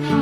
Música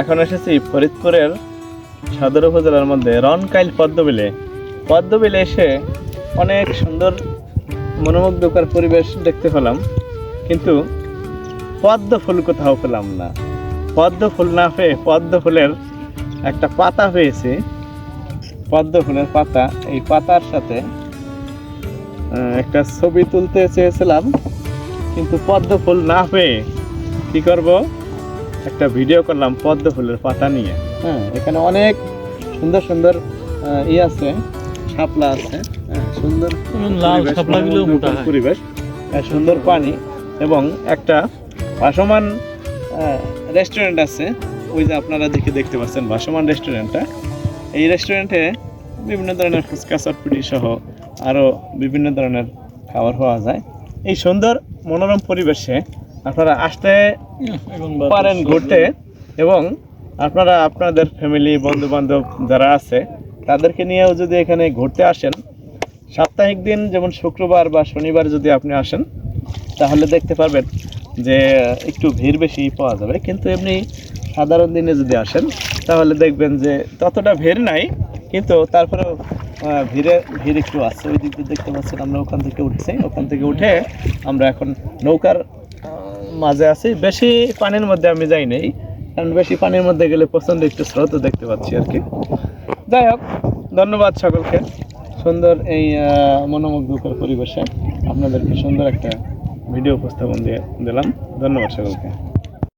এখন এসেছি ফরিদপুরের সদর উপজেলার মধ্যে রনকাইল পদ্মবিলে। পদ্মবিলে এসে অনেক সুন্দর মনোমুগ্ধকর পরিবেশ দেখতে পেলাম, কিন্তু পদ্ম ফুল কোথাও পেলাম না। পদ্ম ফুল না পেয়ে পদ্ম ফুলের একটা পাতা পেয়েছি। পদ্ম ফুলের পাতা, এই পাতার সাথে একটা ছবি তুলতে চেয়েছিলাম, কিন্তু পদ্ম ফুল না পেয়ে কী করব? একটা ভিডিও করলাম পদ্ম ফুলের পাতা নিয়ে। হ্যাঁ এখানে অনেক সুন্দর সুন্দর ই আছে শাপলা আছে হ্যাঁ, সুন্দর পরিবেশ, হয়। সুন্দর পানি এবং একটা ভাসমান রেস্টুরেন্ট আছে। ওই যে আপনারা দেখে দেখতে পাচ্ছেন ভাসমান রেস্টুরেন্টটা এই রেস্টুরেন্টে বিভিন্ন ধরনের ফুচকা চটপটি সহ আরও বিভিন্ন ধরনের খাবার পাওয়া যায়। এই সুন্দর মনোরম পরিবেশে আপনারা আসতে পারেন ঘুরতে এবং আপনারা আপনাদের ফ্যামিলি বন্ধু বান্ধব যারা আছে, তাদেরকে নিয়েও যদি এখানে ঘুরতে আসেন, সাপ্তাহিক দিন যেমন শুক্রবার বা শনিবার যদি আপনি আসেন, তাহলে দেখতে পারবেন যে একটু ভিড় বেশি পাওয়া যাবে। কিন্তু এমনি সাধারণ দিনে যদি আসেন, তাহলে দেখবেন যে ততটা ভিড় নাই, কিন্তু তারপরেও ভিড়ে, ভিড় একটু আছে। ওই দিক দিয়ে দেখতে পাচ্ছেন আমরা ওখান থেকে উঠছি। ওখান থেকে উঠে আমরা এখন নৌকার মাঝে আছি। বেশি পানির মধ্যে আমি যাই নাই, কারণ বেশি পানির মধ্যে গেলে প্রচণ্ড একটু স্রোত দেখতে পাচ্ছি আর কি। যাই হোক, ধন্যবাদ সকলকে সুন্দর এই মনোমুগ্ধকর পরিবেশে আপনাদেরকে সুন্দর একটা ভিডিও উপস্থাপন দিয়ে দিলাম। ধন্যবাদ সকলকে।